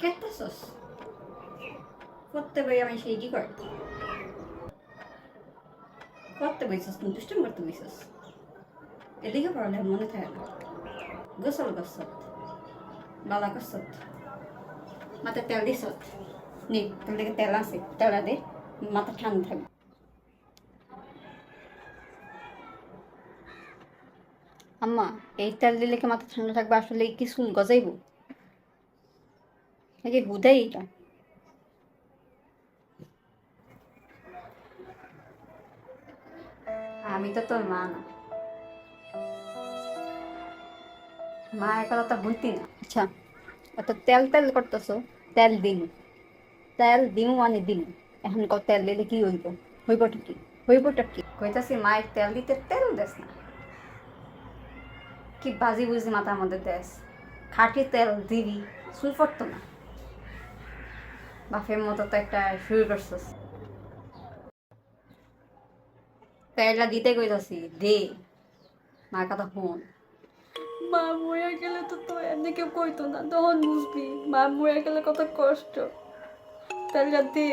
খেতেছস করতে বই আমি সেই কি করে? করতে বইছস তুমি দুষ্টম করতে বইছস এদিকে পড়ালে মনে থাকে না। গোসল করছত, বালা করছত, মাথায় তেল দিছত। নে, তোর দিকে তেল আছে, তেলা দে, মাথা ঠান্ডা থাকবে আম্মা, এই তেল দিলে কি মাথা ঠান্ডা থাকবে? আসলে কি চুল গজাইব? নাকি হুদাই এটা আমি তো তোর মা না। মা একলা তো বুঝতি না। আচ্ছা অত তেল তেল করতেছো তেল দিন তেল দিন মানে দিন এখন কত তেল দিলে কি হইব? হইবটা কি? হইবটা কি? কইতাছি মায়ের তেল দিতে তেল দেস না। কি বাজি বুঝি মাথার মধ্যে দেশ খাঁটি তেল দিবি চুল পড়তো না। বাপের মতো তো একটা শুরু করছিস। তেলটা দিতে কইতাছি, দে। মার কথা ফোন মা মরে গেলে তো তো এমনি কেউ কইতো না, তখন বুঝবি। মা মরে গেলে কত কষ্ট। তাহলে দে।